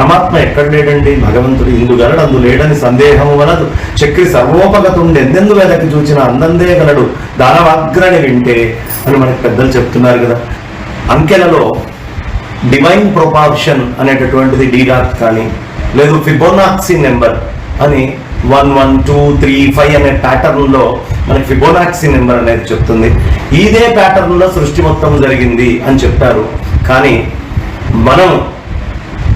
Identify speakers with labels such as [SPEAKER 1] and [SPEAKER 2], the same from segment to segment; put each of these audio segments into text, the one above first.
[SPEAKER 1] పరమాత్మ ఎక్కడ లేడండి భగవంతుడు ఇందు గలడు అందు లేడని సందేహము వలదు. చక్రి సర్వోపగతుండి ఎందెందు వెనక్కి చూచిన అందందే గలడు. దానవాగ్రని వింటే అని మనకి పెద్దలు చెప్తున్నారు కదా. అంకెలలో డివైన్ ప్రొపాప్షన్ అనేటటువంటిది డీడాట్ కానీ లేదు ఫిబోనాక్సీ నెంబర్ అని one one two three five అనే ప్యాటర్న్లో మనకి ఫిబోనాక్సీ నెంబర్ అనేది చెప్తుంది. ఇదే ప్యాటర్న్లో సృష్టి మొత్తం జరిగింది అని చెప్పారు కానీ మనం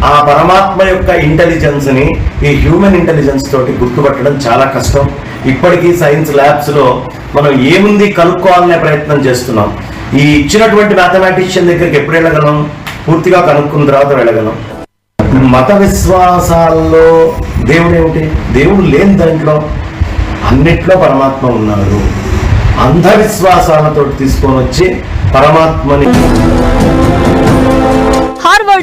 [SPEAKER 1] ఆ పరమాత్మ యొక్క ఇంటెలిజెన్స్ని ఈ హ్యూమన్ ఇంటెలిజెన్స్ తోటి గుర్తుపట్టడం చాలా కష్టం. ఇప్పటికీ సైన్స్ ల్యాబ్స్లో మనం ఏముంది కనుక్కోవాలనే ప్రయత్నం చేస్తున్నాం. ఈ ఇచ్చినటువంటి మ్యాథమెటిషియన్ దగ్గరికి ఎప్పుడు వెళ్ళగలం? పూర్తిగా కనుక్కున్న తర్వాత వెళ్ళగలం. మత విశ్వాసాల్లో దేవుడు ఏమిటి? దేవుడు లేని దాంట్లో అన్నిట్లో పరమాత్మ ఉన్నాడు. అంధవిశ్వాసాలతో తీసుకొని వచ్చి పరమాత్మని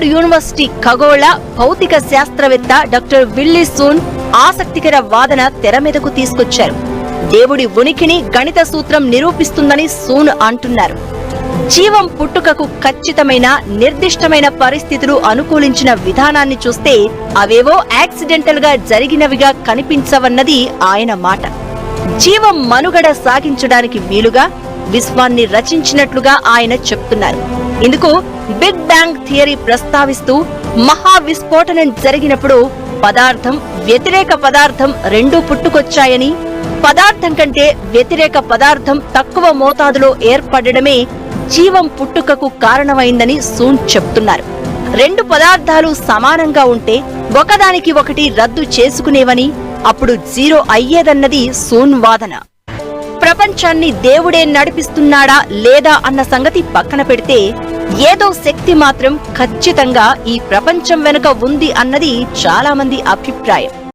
[SPEAKER 2] హార్వర్డ్ యూనివర్సిటీ ఖగోళ భౌతిక శాస్త్రవేత్త డాక్టర్ విల్లీ సూన్ ఆసక్తికర వాదన తెర మీదకు తీసుకొచ్చారు. దేవుడి ఉనికిని గణిత సూత్రం నిరూపిస్తుందని సూన్ అంటున్నారు. జీవం పుట్టుకకు ఖచ్చితమైన నిర్దిష్టమైన పరిస్థితులు అనుకూలించిన విధానాన్ని చూస్తే అవేవో యాక్సిడెంటల్గా జరిగినవిగా కనిపించవన్నది ఆయన మాట. జీవం మనుగడ సాగించడానికి వీలుగా విశ్వాన్ని రచించినట్లుగా ఆయన చెప్తున్నారు. ఇందుకు బిగ్ బ్యాంగ్ థియరీ ప్రస్తావిస్తూ మహా విస్ఫోటనం జరిగినప్పుడు పదార్థం వ్యతిరేక పదార్థం రెండూ పుట్టుకొచ్చాయని పదార్థం కంటే వ్యతిరేక పదార్థం తక్కువ మోతాదులో ఏర్పడడమే జీవం పుట్టుకకు కారణమైందని సూన్ చెప్తున్నారు. రెండు పదార్థాలు సమానంగా ఉంటే ఒకదానికి ఒకటి రద్దు చేసుకునేవని అప్పుడు జీరో అయ్యేదన్నది సూన్ వాదన. ప్రపంచాన్ని దేవుడే నడిపిస్తున్నాడా లేదా అన్న సంగతి పక్కన పెడితే ఏదో శక్తి మాత్రం ఖచ్చితంగా ఈ ప్రపంచం వెనుక ఉంది అన్నది చాలా మంది అభిప్రాయం.